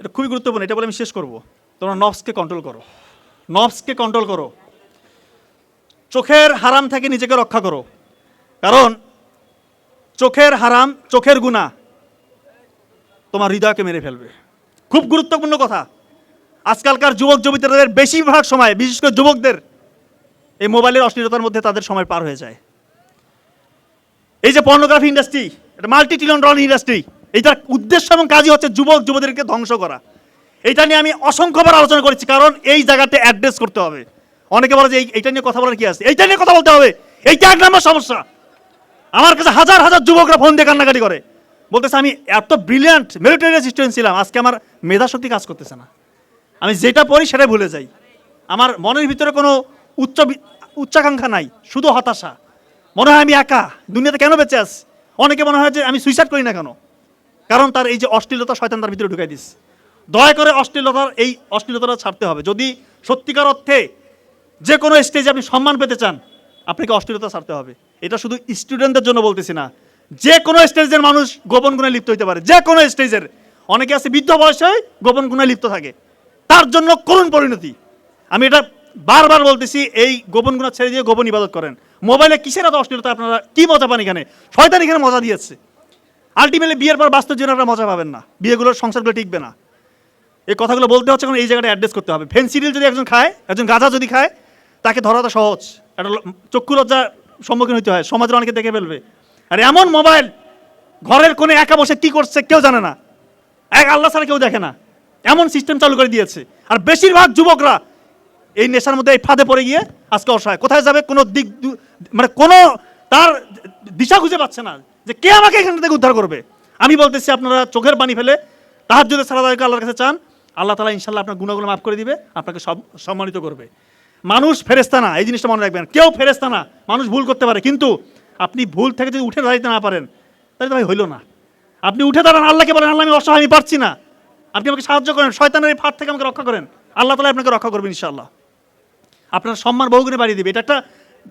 এটা খুবই গুরুত্বপূর্ণ, এটা বলে আমি শেষ করব। তোমরা নফসকে কন্ট্রোল করো। নফসকে কন্ট্রোল করো। চোখের হারাম থেকে নিজেকে রক্ষা করো। কারণ চোখের হারাম, চোখের গুণা তোমার হৃদয়কে মেরে ফেলবে। খুব গুরুত্বপূর্ণ কথা। আজকালকার যুবক যুবতীদের বেশিরভাগ সময়, বিশেষ করে যুবকদের, এই মোবাইলের অশ্লীলতার মধ্যে তাদের সময় পার হয়ে যায়। এই যে পর্নোগ্রাফি ইন্ডাস্ট্রি এটা মাল্টি ট্রিলিয়ন ডলার ইন্ডাস্ট্রি এইটার উদ্দেশ্য এবং কাজই হচ্ছে যুবক, যুবতীদেরকে ধ্বংস করা। এইটা নিয়ে আমি অসংখ্যবার আলোচনা করেছি, কারণ এই জায়গাটা অ্যাড্রেস করতে হবে। অনেকে বলে যে এই- এইটা নিয়ে কথা বলার কি আছে? এইটা নিয়ে কথা বলতে হবে। এইটা এক নম্বর সমস্যা। আমার কাছে হাজার হাজার যুবকরা ফোন দিয়ে কান্নাকাটি করে। বলতেছে, আমি এত ব্রিলিয়ান্ট মেরিটোরিয়াস স্টুডেন্ট ছিলাম, আজকে আমার মেধাশক্তি কাজ করতেছে না। আমি যেটা পড়ি সেটাই ভুলে যাই। আমার মনের ভিতরে কোনো উচ্চ উচ্চাকাঙ্ক্ষা নাই, শুধু হতাশা। মনে হয় আমি একা, দুনিয়াতে কেন বেঁচে আছি? অনেকে মনে হয় যে আমি সুইসাইড করি না কেন? কারণ তার এই যে অশ্লীলতা শয়তান তার ভিতরে ঢুকাই দিস দয়া করে অশ্লীলতার এই অশ্লীলতাটা ছাড়তে হবে। যদি সত্যিকার অর্থে যে কোনো স্টেজে আপনি সম্মান পেতে চান, আপনাকে অশ্লীলতা ছাড়তে হবে। এটা শুধু স্টুডেন্টদের জন্য বলতেছি না। যে কোনো স্টেজের মানুষ গোপন গুণে লিপ্ত হইতে পারে। যে কোনো স্টেজের অনেকে আছে বৃদ্ধ বয়সে গোপন গুণে লিপ্ত থাকে। তার জন্য করুণ পরিণতি। আমি এটা বারবার বলতেছি, এই গোপন গুণা ছেড়ে দিয়ে গোপন ইবাদত করেন। মোবাইলে কিসের এত অশ্লীলতা আপনারা? কি মজা পান এখানে? শয়তান এখানে মজা দিয়েছে। আলটিমেটলি বিয়ের পর বাস্তব জীবনে আপনারা মজা পাবেন না। বিয়েগুলোর সংসারগুলো টিকবে না। এই কথাগুলো বলতে হচ্ছে কারণ এই জায়গাটা অ্যাড্রেস করতে হবে। ফেন্সিডিল যদি একজন খায়, একজন গাঁজা যদি খায়, তাকে ধরাটা সহজ। একটা চক্ষু লজ্জার সম্মুখীন হতে হয়, সমাজের অনেকে দেখে ফেলবে। আর এমন মোবাইল ঘরের কোণে একা বসে কি করছে কেউ জানে না। এক আল্লাহ ছাড়া কেউ দেখে না। এমন সিস্টেম চালু করে দিয়েছে। আর বেশিরভাগ যুবকরা এই নেশার মধ্যে এই ফাঁদে পড়ে গিয়ে আজকে অসহায়। কোথায় যাবে? কোনো দিক মানে কোনো দিশা খুঁজে পাচ্ছে না যে কে আমাকে এখান থেকে উদ্ধার করবে। আমি বলতেছি, আপনারা চোখের পানি ফেলে তাহার যদি সারাদায়কে আল্লাহর কাছে চান। আল্লাহ তালা ইনশাল্লাহ আপনার গুণাগুলো মাফ করে দিবে, আপনাকে সব সম্মানিত করবে। মানুষ ফেরেস্তা না, এই জিনিসটা মনে রাখবেন। কেউ ফেরেস্তা না, মানুষ ভুল করতে পারে। কিন্তু আপনি ভুল থেকে যদি উঠে দাঁড়াইতে না পারেন, তাহলে তো ভাই হইল না। আপনি উঠে দাঁড়ান, আল্লাহকে বলেন, আল্লাহ আমি অসহায়, আমি পারছি না। আপনি আমাকে সাহায্য করেন, শয়তানের এই ফাঁদ থেকে আমাকে রক্ষা করেন। আল্লাহ তালা আপনাকে রক্ষা করবেন ইনশাল্লাহ আপনার সম্মান বহুগুণে বাড়িয়ে দিবে। এটা একটা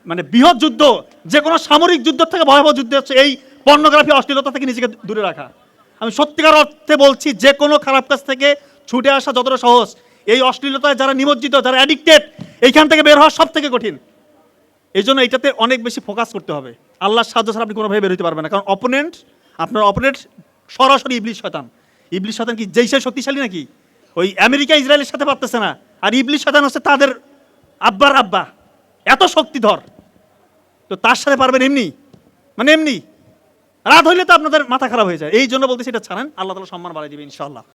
মানে বৃহৎ যুদ্ধ যে কোনো সামরিক যুদ্ধ থেকে ভয়াবহ যুদ্ধ হচ্ছে এই পর্নোগ্রাফি অশ্লীলতা থেকে নিজেকে দূরে রাখা। আমি সত্যিকার অর্থে বলছি যে কোনো খারাপ কাজ থেকে ছুটে আসা যতটা সহজ, এই অশ্লীলতায় যারা নিমজ্জিত, যারা অ্যাডিক্টেড এইখান থেকে বের হওয়া সব থেকে কঠিন। এই জন্য এটাতে অনেক বেশি ফোকাস করতে হবে। আল্লাহর সাহায্য ছাড়া আপনি কোনোভাবে বের হতে পারবেন না। কারণ অপোনেন্ট আপনার অপোনেন্ট সরাসরি ইবলিশ শতান ইবলিশ শতান কি, যেই শক্তিশালী নাকি? ওই আমেরিকা, ইসরায়েলের সাথে পারতেছে না। আর ইবলিশ শতান হচ্ছে তাদের আব্বার আব্বা। এত শক্তিধর। তো তার সাথে পারবেন এমনি? মানে এমনি? রাত হইলে তো আপনাদের মাথা খারাপ হয়ে যায়। এই জন্য বলতে সেটা ছাড়েন। আল্লাহ তালা সম্মান বাড়াই দেবে ইনশাআল্লাহ।